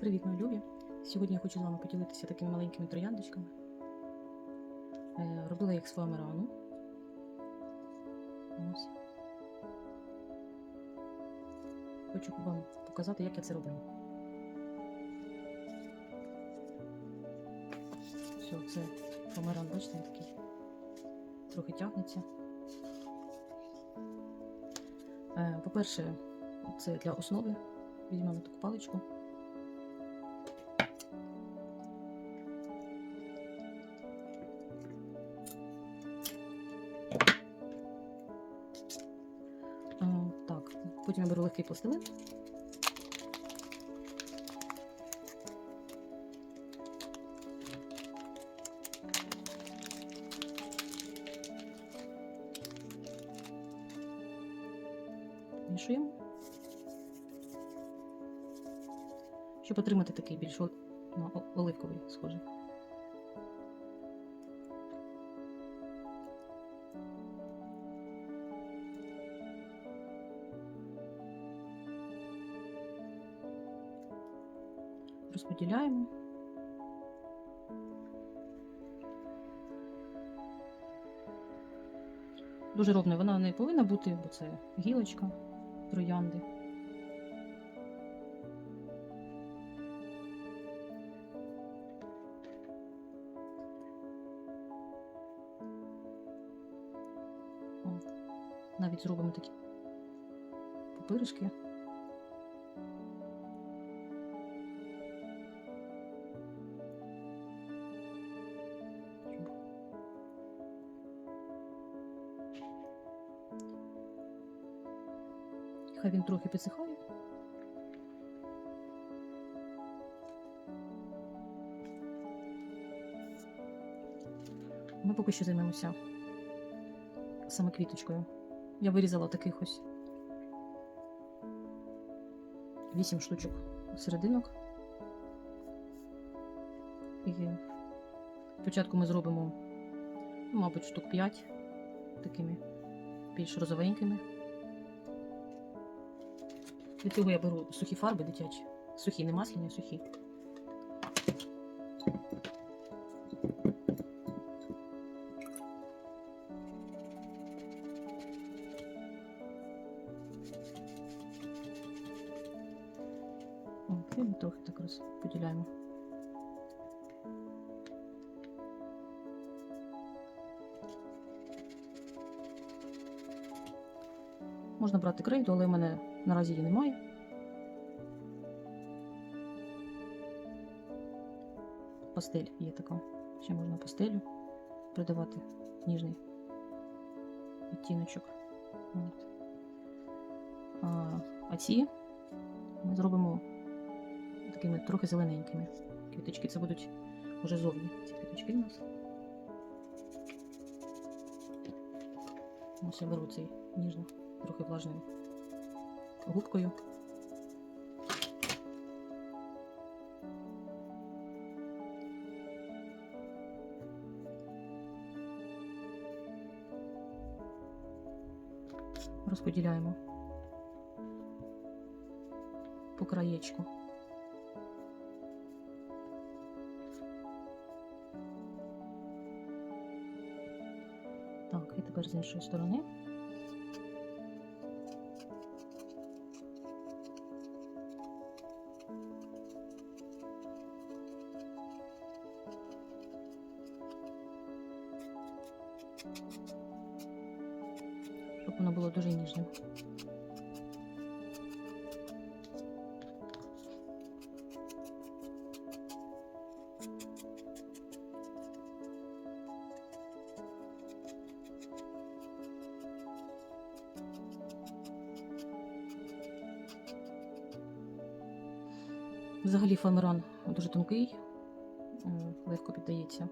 Привіт, мої любі! Сьогодні я хочу з вами поділитися такими маленькими трояндочками. Е, Робила їх з фоамирану. Ось. Хочу вам показати, як я це роблю. Все, це фоамиран, бачите, він такий трохи тягнеться. Е, По-перше, це для основи. Візьмемо таку паличку. Потім я беру легкий пластилин. Мішуємо. Щоб отримати такий більш на оливковий схожий. Розподіляємо. Дуже ровною вона не повинна бути, бо це гілочка троянди. Навіть зробимо такі пупиришки. Хай він трохи підсихає. Ми поки що займемося саме квіточкою. Я вирізала таких ось 8 штучок серединок. І спочатку ми зробимо, ну, мабуть, штук 5 такими більш розовенькими. Для цього я беру сухі фарби дитячі. Сухі, не масляні, а сухі. Трохи так розподіляємо. Можна брати крейду, але в мене наразі її немає. Пастель є така. Ще можна пастелю придавати ніжний відтіночок. От. А, а ці ми зробимо такими трохи зелененькими. Квіточки це будуть вже зовні. Ці квіточки у нас. Ось я беру цей ніжно, трохи влажною губкою. Розподіляємо по краєчку. Так, і тепер з іншої сторони. Взагалі фоамерон дуже тонкий, легко піддається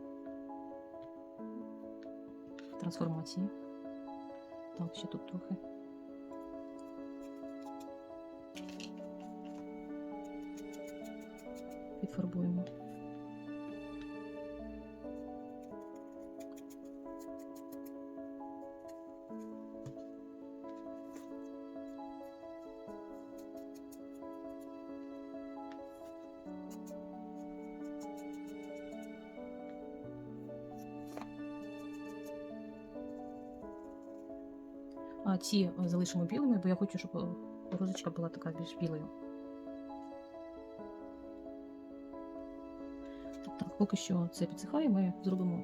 трансформації. Так, ще тут трохи. Підфарбуємо. Ці е, залишимо білими, бо я хочу, щоб е, розочка була така більш білою. Так, поки що це підсихає, ми зробимо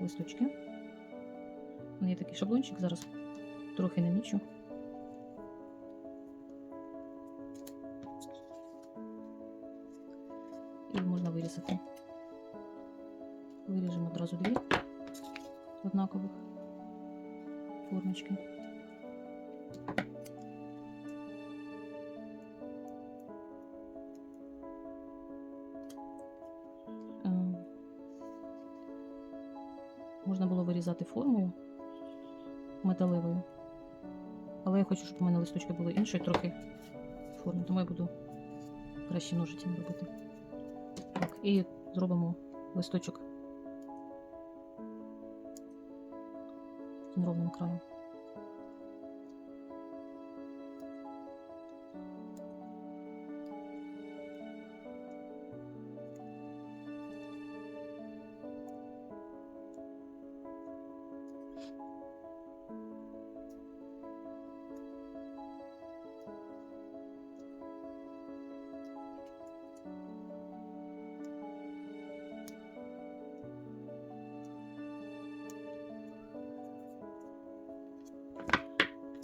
листочки. У мене є такий шаблончик, зараз трохи намічу. І можна вирізати. Виріжемо одразу дві однакових формочки. Вирізати формою металевою. Але я хочу, щоб у мене листочки були іншої трохи форми, тому я буду краще ножицями робити. Так, і зробимо листочок з ровним краєм.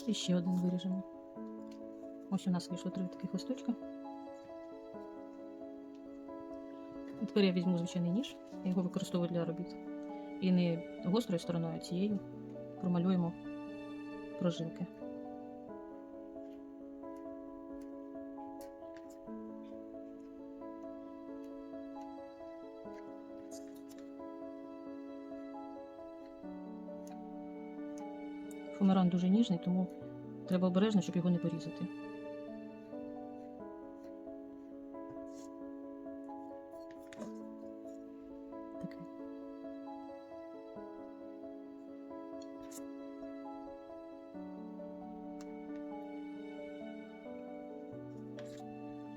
І ще один виріжемо. Ось у нас вийшло три таких листочка. Тепер я візьму звичайний ніж, я його використовую для робіт. І не гострою стороною, а цією промалюємо прожилки. Фумеран дуже ніжний, тому треба обережно, щоб його не порізати.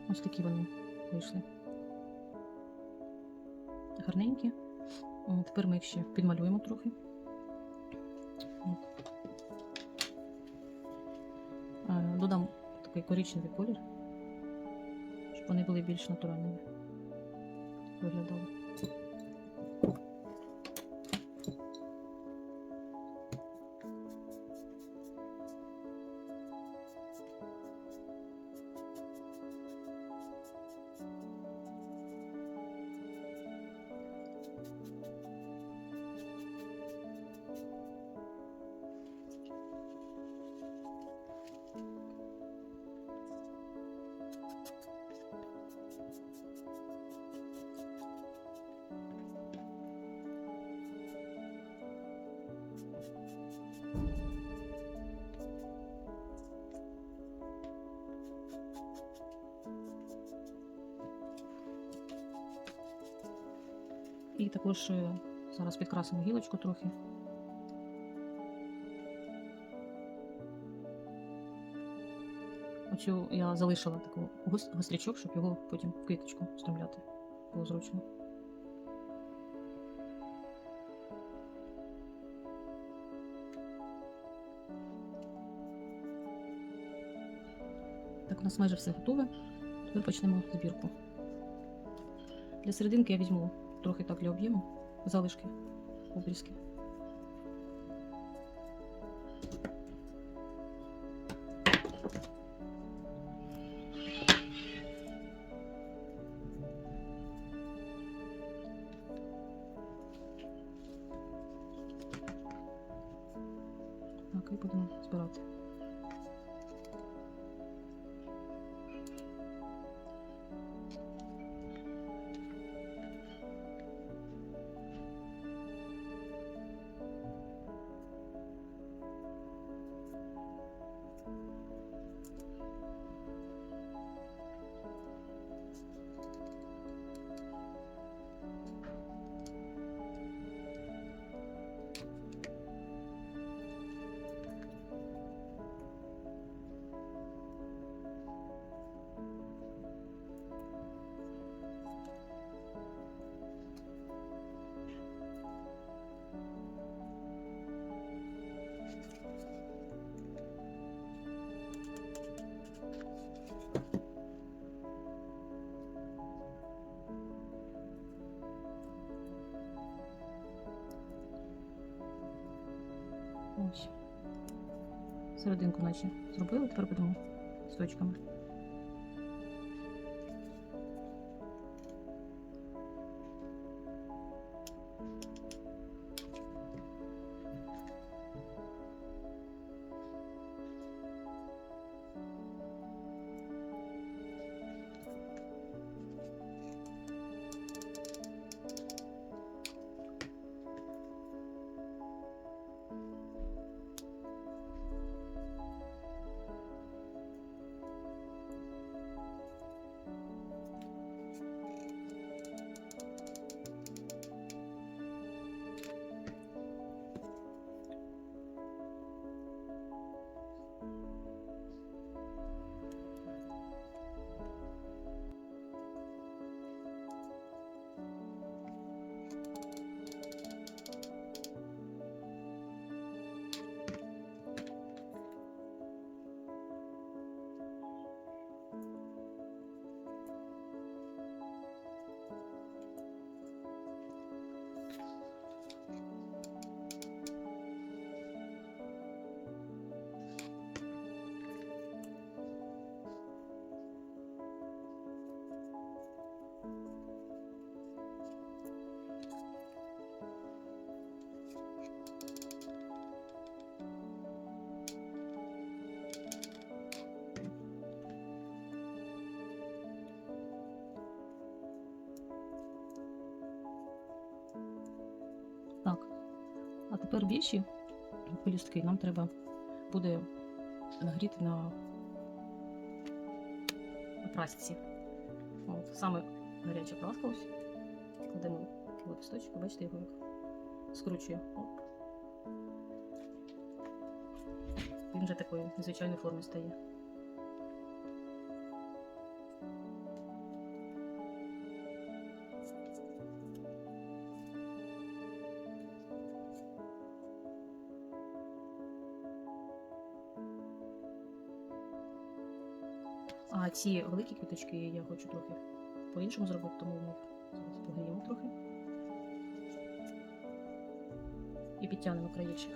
Ось такі вони вийшли. Гарненькі. Тепер ми їх ще підмалюємо трохи. Такий коричневий колір, щоб вони були більш натуральними. Виглядали. І також е, зараз підкрасимо гілочку трохи. Оцю я залишила гос- гострячок, щоб його потім в квіточку вставляти. Було зручно. Так, у нас майже все готове. Тепер почнемо збірку. Для серединки я візьму трохи так для об'єму, залишки, обрізки. Серединку наче зробили, тепер будемо з тепер більші пелюстки нам треба буде нагріти на, прасці. От, саме гаряча праска ось. Кладемо листочок, бачите, його скручує. Він вже такої незвичайної форми стає. А ці великі квіточки я хочу трохи по-іншому зробити, тому ми зараз погріємо трохи. І підтягнемо краєчок.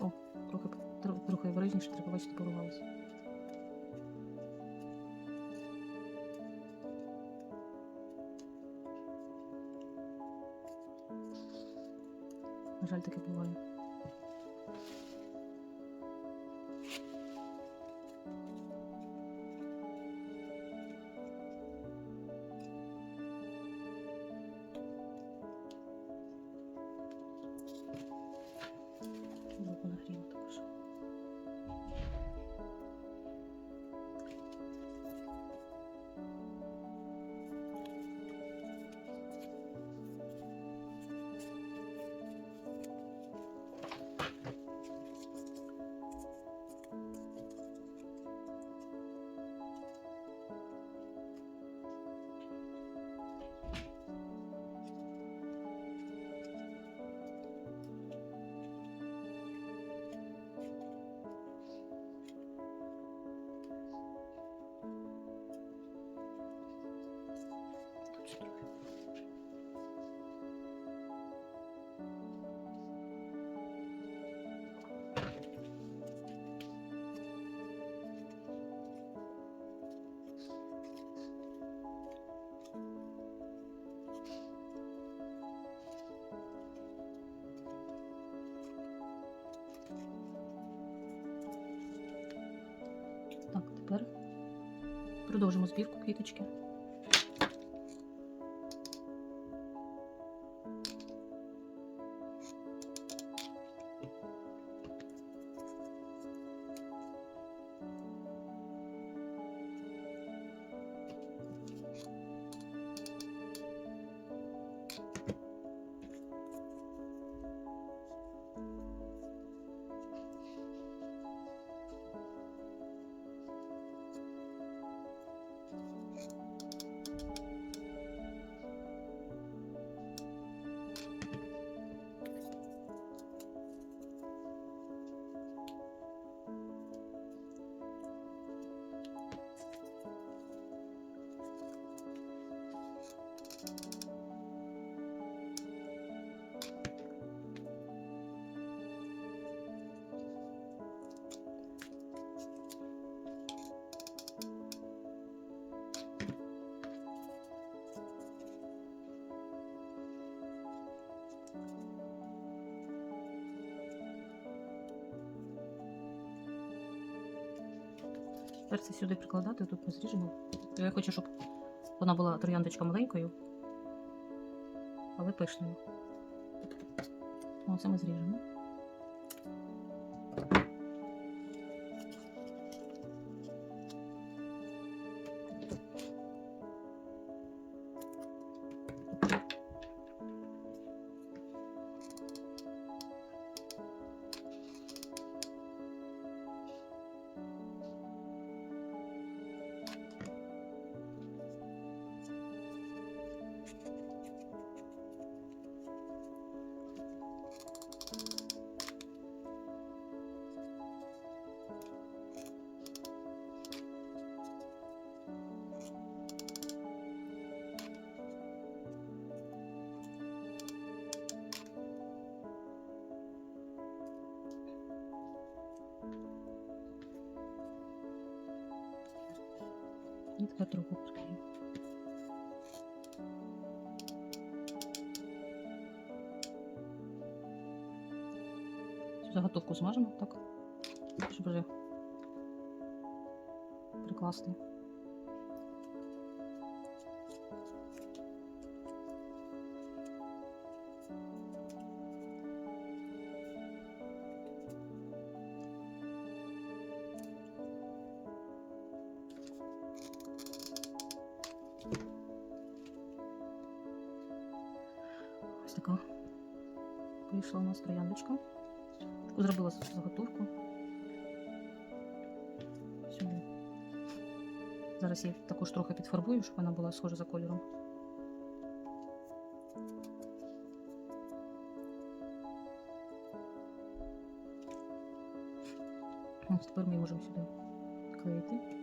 О, трохи, трохи обережніше, треба бачити, порвалося. На жаль, таке буває. Продовжимо збірку квіточки. Тепер це сюди прикладати, тут ми зріжемо. Я хочу, щоб вона була трояндочка маленькою, але пишною. Оце ми зріжемо. Тепер другу приклею. Заготовку змажемо так, щоб вже прикласти. Така вийшла у нас трояндочка. Таку зробила заготовку. Сюди. Зараз її також трохи підфарбую, щоб вона була схожа за кольором. Ось тепер ми можемо сюди клеїти.